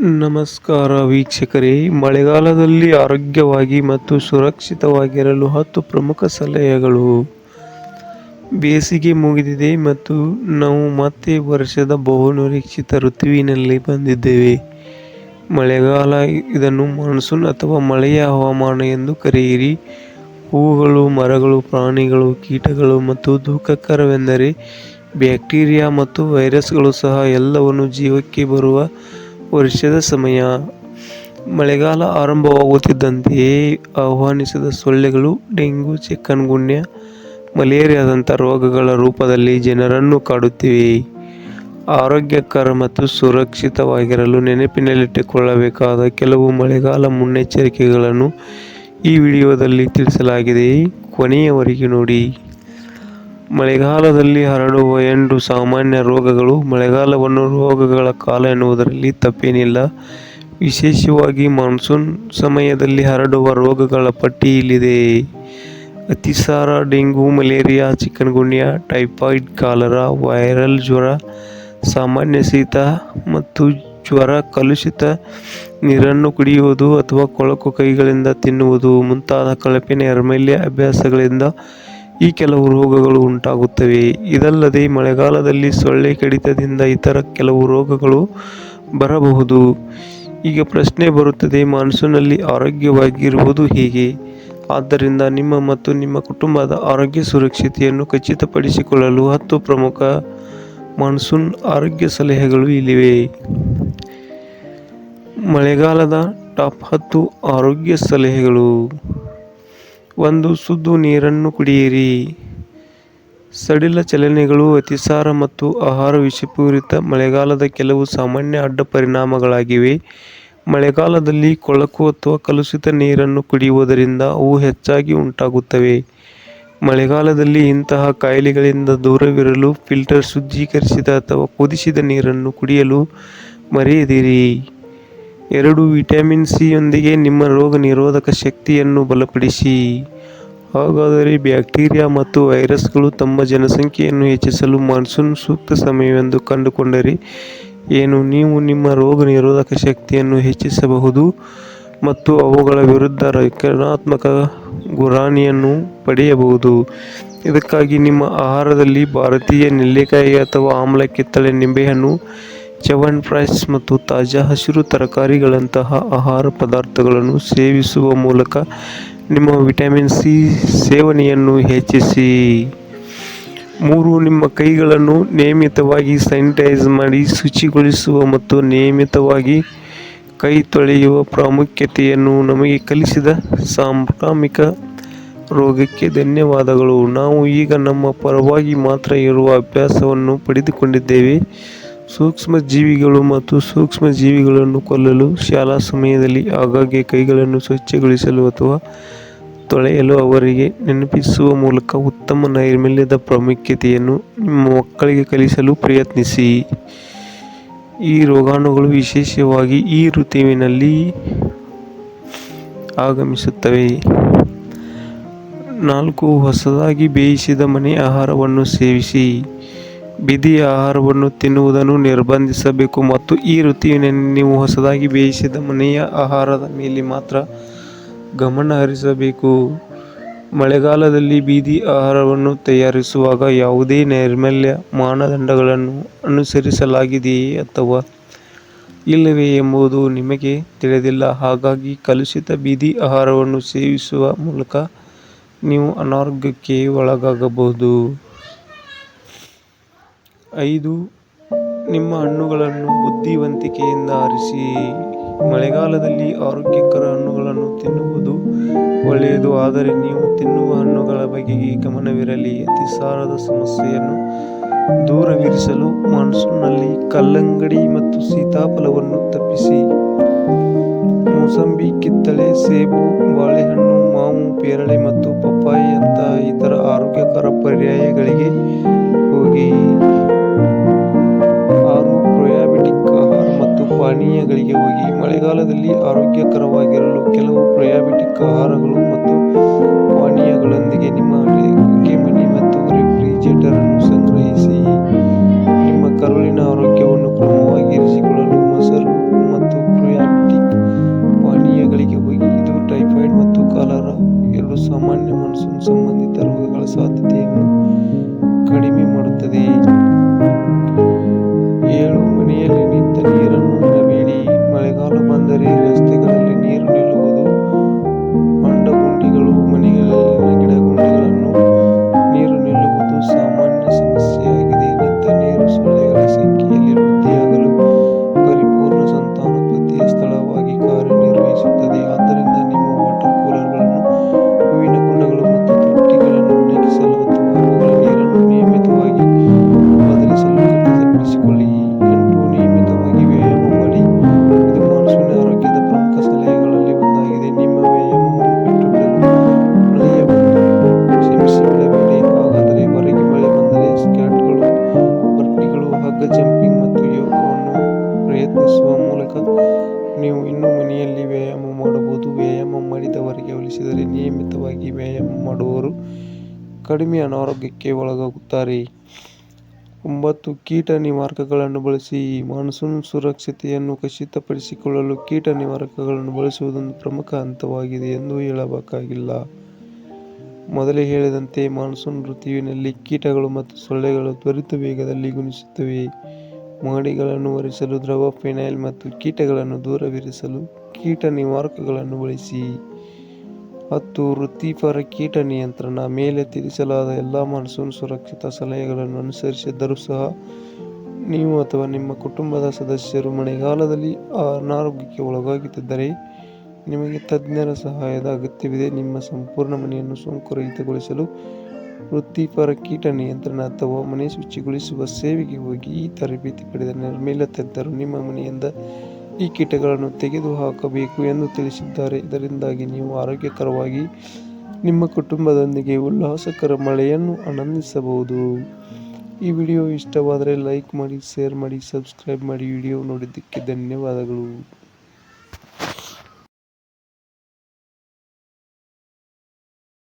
ನಮಸ್ಕಾರ ವೀಕ್ಷಕರೇ. ಮಳೆಗಾಲದಲ್ಲಿ ಆರೋಗ್ಯವಾಗಿ ಮತ್ತು ಸುರಕ್ಷಿತವಾಗಿರಲು ಹತ್ತು ಪ್ರಮುಖ ಸಲಹೆಗಳು. ಬೇಸಿಗೆ ಮುಗಿದಿದೆ ಮತ್ತು ನಾವು ಮತ್ತೆ ವರ್ಷದ ಬಹುನಿರೀಕ್ಷಿತ ಋತುವಿನಲ್ಲಿ ಬಂದಿದ್ದೇವೆ. ಮಳೆಗಾಲ ಇದನ್ನು ಮಾನ್ಸೂನ್ ಅಥವಾ ಮಳೆಯ ಹವಾಮಾನ ಎಂದು ಕರೆಯಿರಿ. ಹೂವುಗಳು ಮರಗಳು, ಪ್ರಾಣಿಗಳು, ಕೀಟಗಳು ಮತ್ತು ದುಃಖಕರವೆಂದರೆ ಬ್ಯಾಕ್ಟೀರಿಯಾ ಮತ್ತು ವೈರಸ್ಗಳು ಸಹ ಎಲ್ಲವನ್ನು ಜೀವಕ್ಕೆ ಬರುವ ವರ್ಷದ ಸಮಯ. ಮಳೆಗಾಲ ಆರಂಭವಾಗುತ್ತಿದ್ದಂತೆಯೇ ಆಹ್ವಾನಿಸಿದ ಸೊಳ್ಳೆಗಳು, ಡೆಂಗು ಚಿಕನ್ಗುನ್ಯಾ ಮಲೇರಿಯಾದಂಥ ರೋಗಗಳ ರೂಪದಲ್ಲಿ ಜನರನ್ನು ಕಾಡುತ್ತಿವೆ. ಆರೋಗ್ಯಕರ ಮತ್ತು ಸುರಕ್ಷಿತವಾಗಿರಲು ನೆನಪಿನಲ್ಲಿಟ್ಟುಕೊಳ್ಳಬೇಕಾದ ಕೆಲವು ಮಳೆಗಾಲ ಮುನ್ನೆಚ್ಚರಿಕೆಗಳನ್ನು ಈ ವಿಡಿಯೋದಲ್ಲಿ ತಿಳಿಸಲಾಗಿದೆ. ಕೊನೆಯವರೆಗೆ ನೋಡಿ. ಮಳೆಗಾಲದಲ್ಲಿ ಹರಡುವ ಎಂಟು ಸಾಮಾನ್ಯ ರೋಗಗಳು. ಮಳೆಗಾಲವನ್ನು ರೋಗಗಳ ಕಾಲ ಎನ್ನುವುದರಲ್ಲಿ ತಪ್ಪೇನಿಲ್ಲ. ವಿಶೇಷವಾಗಿ ಮಾನ್ಸೂನ್ ಸಮಯದಲ್ಲಿ ಹರಡುವ ರೋಗಗಳ ಪಟ್ಟಿ ಇಲ್ಲಿದೆ. ಅತಿಸಾರ, dengue, malaria, chikungunya, typhoid, cholera, viral ಜ್ವರ, ಸಾಮಾನ್ಯ ಶೀತ ಮತ್ತು ಜ್ವರ ಕಲುಷಿತ ನೀರನ್ನು ಕುಡಿಯುವುದು ಅಥವಾ ಕೊಳಕು ಕೈಗಳಿಂದ ತಿನ್ನುವುದು ಮುಂತಾದ ಕಳಪೆ ನೈರ್ಮಲ್ಯ ಅಭ್ಯಾಸಗಳಿಂದ ಈ ಕೆಲವು ರೋಗಗಳು ಉಂಟಾಗುತ್ತವೆ. ಇದಲ್ಲದೆ ಮಳೆಗಾಲದಲ್ಲಿ ಸೊಳ್ಳೆ ಕಡಿತದಿಂದ ಇತರ ಕೆಲವು ರೋಗಗಳು ಬರಬಹುದು. ಈಗ ಪ್ರಶ್ನೆ ಬರುತ್ತದೆ ಮಾನ್ಸೂನಲ್ಲಿ ಆರೋಗ್ಯವಾಗಿರುವುದು ಹೇಗೆ? ಆದ್ದರಿಂದ ನಿಮ್ಮ ಮತ್ತು ನಿಮ್ಮ ಕುಟುಂಬದ ಆರೋಗ್ಯ ಸುರಕ್ಷತೆಯನ್ನು ಖಚಿತಪಡಿಸಿಕೊಳ್ಳಲು ಹತ್ತು ಪ್ರಮುಖ ಮಾನ್ಸೂನ್ ಆರೋಗ್ಯ ಸಲಹೆಗಳು ಇಲ್ಲಿವೆ. ಮಳೆಗಾಲದ ಟಾಪ್ ಹತ್ತು ಆರೋಗ್ಯ ಸಲಹೆಗಳು. ಒಂದು ಸುದ್ದು ನೀರನ್ನು ಕುಡಿಯಿರಿ. ಸಡಿಲ ಚಲನೆಗಳು, ಅತಿಸಾರ ಮತ್ತು ಆಹಾರ ವಿಷಪೂರಿತ ಮಳೆಗಾಲದ ಕೆಲವು ಸಾಮಾನ್ಯ ಅಡ್ಡ ಪರಿಣಾಮಗಳಾಗಿವೆ. ಮಳೆಗಾಲದಲ್ಲಿ ಕೊಳಕು ಅಥವಾ ಕಲುಷಿತ ನೀರನ್ನು ಕುಡಿಯುವುದರಿಂದ ಅವು ಹೆಚ್ಚಾಗಿ ಉಂಟಾಗುತ್ತವೆ. ಮಳೆಗಾಲದಲ್ಲಿ ಇಂತಹ ಕಾಯಿಲೆಗಳಿಂದ ದೂರವಿರಲು ಫಿಲ್ಟರ್ ಶುದ್ಧೀಕರಿಸಿದ ಅಥವಾ ಕುದಿಸಿದ ನೀರನ್ನು ಕುಡಿಯಲು ಮರೆಯದಿರಿ. ಎರಡು ವಿಟಮಿನ್ ಸಿ ಯೊಂದಿಗೆ ನಿಮ್ಮ ರೋಗ ನಿರೋಧಕ ಶಕ್ತಿಯನ್ನು ಬಲಪಡಿಸಿ. ಹಾಗಾದರೆ ಬ್ಯಾಕ್ಟೀರಿಯಾ ಮತ್ತು ವೈರಸ್ಗಳು ತಮ್ಮ ಜನಸಂಖ್ಯೆಯನ್ನು ಹೆಚ್ಚಿಸಲು ಮಾನ್ಸೂನ್ ಸೂಕ್ತ ಸಮಯವೆಂದು ಕಂಡುಕೊಂಡರೆ ಏನು? ನೀವು ನಿಮ್ಮ ರೋಗ ನಿರೋಧಕ ಶಕ್ತಿಯನ್ನು ಹೆಚ್ಚಿಸಬಹುದು ಮತ್ತು ಅವುಗಳ ವಿರುದ್ಧ ರಕ್ಷಣಾತ್ಮಕ ಗುರಾಣಿಯನ್ನು ಪಡೆಯಬಹುದು. ಇದಕ್ಕಾಗಿ ನಿಮ್ಮ ಆಹಾರದಲ್ಲಿ ಭಾರತೀಯ ನೆಲ್ಲಿಕಾಯಿ ಅಥವಾ ಆಮ್ಲ ಕಿತ್ತಳೆ ನಿಂಬೆಹಣ್ಣು ಚ್ಯವನ್ಪ್ರಾಶ್ ಮತ್ತು ತಾಜಾ ಹಸಿರು ತರಕಾರಿಗಳಂತಹ ಆಹಾರ ಪದಾರ್ಥಗಳನ್ನು ಸೇವಿಸುವ ಮೂಲಕ ನಿಮ್ಮ ವಿಟಮಿನ್ ಸಿ ಸೇವನೆಯನ್ನು ಹೆಚ್ಚಿಸಿ. ಮೂರು, ನಿಮ್ಮ ಕೈಗಳನ್ನು ನಿಯಮಿತವಾಗಿ ಸ್ಯಾನಿಟೈಸ್ ಮಾಡಿ ಶುಚಿಗೊಳಿಸುವ ಮತ್ತು ನಿಯಮಿತವಾಗಿ ಕೈ ತೊಳೆಯುವ ಪ್ರಾಮುಖ್ಯತೆಯನ್ನು ನಮಗೆ ಕಲಿಸಿದ ಸಾಂಕ್ರಾಮಿಕ ರೋಗಕ್ಕೆ ಧನ್ಯವಾದಗಳು. ನಾವು ಈಗ ನಮ್ಮ ಪರವಾಗಿ ಮಾತ್ರ ಇರುವ ಅಭ್ಯಾಸವನ್ನು ಪಡೆದುಕೊಂಡಿದ್ದೇವೆ. ಸೂಕ್ಷ್ಮ ಜೀವಿಗಳು ಮತ್ತು ಸೂಕ್ಷ್ಮ ಜೀವಿಗಳನ್ನು ಕೊಲ್ಲಲು ಶಾಲಾ ಸಮಯದಲ್ಲಿ ಆಗಾಗ್ಗೆ ಕೈಗಳನ್ನು ಸ್ವಚ್ಛಗೊಳಿಸಲು ಅಥವಾ ತೊಳೆಯಲು ಅವರಿಗೆ ನೆನಪಿಸುವ ಮೂಲಕ ಉತ್ತಮ ನೈರ್ಮಲ್ಯದ ಪ್ರಾಮುಖ್ಯತೆಯನ್ನು ನಿಮ್ಮ ಮಕ್ಕಳಿಗೆ ಕಲಿಸಲು ಪ್ರಯತ್ನಿಸಿ. ಈ ರೋಗಾಣುಗಳು ವಿಶೇಷವಾಗಿ ಈ ಋತುವಿನಲ್ಲಿ ಆಗಮಿಸುತ್ತವೆ. ನಾಲ್ಕು, ಹೊಸದಾಗಿ ಬೇಯಿಸಿದ ಮನೆ ಆಹಾರವನ್ನು ಸೇವಿಸಿ. ಬೀದಿ ಆಹಾರವನ್ನು ತಿನ್ನುವುದನ್ನು ನಿರ್ಬಂಧಿಸಬೇಕು ಮತ್ತು ಈ ಋತುವಿನಲ್ಲಿ ನೀವು ಹೊಸದಾಗಿ ಬೇಯಿಸಿದ ಮನೆಯ ಆಹಾರದ ಮೇಲೆ ಮಾತ್ರ ಗಮನ ಹರಿಸಬೇಕು. ಮಳೆಗಾಲದಲ್ಲಿ ಬೀದಿ ಆಹಾರವನ್ನು ತಯಾರಿಸುವಾಗ ಯಾವುದೇ ನೈರ್ಮಲ್ಯ ಮಾನದಂಡಗಳನ್ನು ಅನುಸರಿಸಲಾಗಿದೆಯೇ ಅಥವಾ ಇಲ್ಲವೇ ಎಂಬುದು ನಿಮಗೆ ತಿಳಿದಿಲ್ಲ. ಹಾಗಾಗಿ ಕಲುಷಿತ ಬೀದಿ ಆಹಾರವನ್ನು ಸೇವಿಸುವ ಮೂಲಕ ನೀವು ಅನಾರೋಗ್ಯಕ್ಕೆ ಒಳಗಾಗಬಹುದು. ಐದು ನಿಮ್ಮ ಹಣ್ಣುಗಳನ್ನು ಬುದ್ಧಿವಂತಿಕೆಯಿಂದ ಆರಿಸಿ ಮಳೆಗಾಲದಲ್ಲಿ ಆರೋಗ್ಯಕರ ಹಣ್ಣುಗಳನ್ನು ತಿನ್ನುವುದು ಒಳ್ಳೆಯದು. ಆದರೆ ನೀವು ತಿನ್ನುವ ಹಣ್ಣುಗಳ ಬಗೆಗೆ ಗಮನವಿರಲಿ ಅತಿಸಾರದ ಸಮಸ್ಯೆಯನ್ನು ದೂರವಿರಿಸಲು ಮಾನ್ಸೂನ್ನಲ್ಲಿ ಕಲ್ಲಂಗಡಿ ಮತ್ತು ಸೀತಾಫಲವನ್ನು ತಪ್ಪಿಸಿ. ಮೂಸಂಬಿ, ಕಿತ್ತಳೆ, ಸೇಬು, ಬಾಳೆಹಣ್ಣು, ಮಾವು, ಪೇರಳೆ ಆರೋಗ್ಯಕರವಾಗಿರಲು ಕೆಲವು ಪ್ರಯಾಬಿಟಿಕ್ ಆಹಾರಗಳು ಮತ್ತು ಮೂಲಕ ನೀವು ಇನ್ನೂ ಮನೆಯಲ್ಲಿ ವ್ಯಾಯಾಮ ಮಾಡಬಹುದು. ವ್ಯಾಯಾಮ ಮಾಡಿದವರಿಗೆ ಹೋಲಿಸಿದರೆ ನಿಯಮಿತವಾಗಿ ವ್ಯಾಯಾಮ ಮಾಡುವವರು ಕಡಿಮೆ ಅನಾರೋಗ್ಯಕ್ಕೆ ಒಳಗಾಗುತ್ತಾರೆ. ಒಂಬತ್ತು, ಕೀಟ ನಿವಾರಕಗಳನ್ನು ಬಳಸಿ ಮಾನ್ಸೂನ್ ಸುರಕ್ಷತೆಯನ್ನು ಖಚಿತಪಡಿಸಿಕೊಳ್ಳಲು ಕೀಟ ನಿವಾರಕಗಳನ್ನು ಬಳಸುವುದೊಂದು ಪ್ರಮುಖ ಹಂತವಾಗಿದೆ ಎಂದು ಹೇಳಬೇಕಾಗಿಲ್ಲ. ಮೊದಲೇ ಹೇಳಿದಂತೆ ಮಾನ್ಸೂನ್ ಋತುವಿನಲ್ಲಿ ಕೀಟಗಳು ಮತ್ತು ಸೊಳ್ಳೆಗಳು ತ್ವರಿತ ವೇಗದಲ್ಲಿ ಗುಣಿಸುತ್ತವೆ. ಮಹಡಿಗಳನ್ನು ಒರೆಸಲು, ದ್ರವ ಫಿನೈಲ್ ಮತ್ತು ಕೀಟಗಳನ್ನು ದೂರವಿರಿಸಲು ಕೀಟ ನಿವಾರಕಗಳನ್ನು ಬಳಸಿ. ಹತ್ತು, ವೃತ್ತಿಪರ ಕೀಟ ನಿಯಂತ್ರಣ. ಮೇಲೆ ತಿಳಿಸಲಾದ ಎಲ್ಲ ಮಾನ್ಸೂನ್ ಸುರಕ್ಷತಾ ಸಲಹೆಗಳನ್ನು ಅನುಸರಿಸಿದ್ದರೂ ಸಹ ನೀವು ಅಥವಾ ನಿಮ್ಮ ಕುಟುಂಬದ ಸದಸ್ಯರು ಮಳೆಗಾಲದಲ್ಲಿ ಅನಾರೋಗ್ಯಕ್ಕೆ ಒಳಗಾಗುತ್ತಿದ್ದರೆ ನಿಮಗೆ ತಜ್ಞರ ಸಹಾಯದ ಅಗತ್ಯವಿದೆ. ನಿಮ್ಮ ಸಂಪೂರ್ಣ ಮನೆಯನ್ನು ಸೋಂಕುರಹಿತಗೊಳಿಸಲು ವೃತ್ತಿಪರ ಕೀಟ ನಿಯಂತ್ರಣ ಅಥವಾ ಮನೆ ಶುಚಿಗೊಳಿಸುವ ಸೇವೆಗೆ ಹೋಗಿ ಈ ತರಬೇತಿ ಪಡೆದ ನೈರ್ಮಲ್ಯ ತಜ್ಞರು ನಿಮ್ಮ ಮನೆಯಿಂದ ಈ ಕೀಟಗಳನ್ನು ತೆಗೆದುಹಾಕಬೇಕು ಎಂದು ತಿಳಿಸಿದ್ದಾರೆ. ಇದರಿಂದಾಗಿ ನೀವು ಆರೋಗ್ಯಕರವಾಗಿ ನಿಮ್ಮ ಕುಟುಂಬದೊಂದಿಗೆ ಉಲ್ಲಾಸಕರ ಮಳೆಯನ್ನು ಆನಂದಿಸಬಹುದು. ಈ ವಿಡಿಯೋ ಇಷ್ಟವಾದರೆ ಲೈಕ್ ಮಾಡಿ, ಶೇರ್ ಮಾಡಿ, ಸಬ್ಸ್ಕ್ರೈಬ್ ಮಾಡಿ. ವಿಡಿಯೋ ನೋಡಿದ್ದಕ್ಕೆ ಧನ್ಯವಾದಗಳು.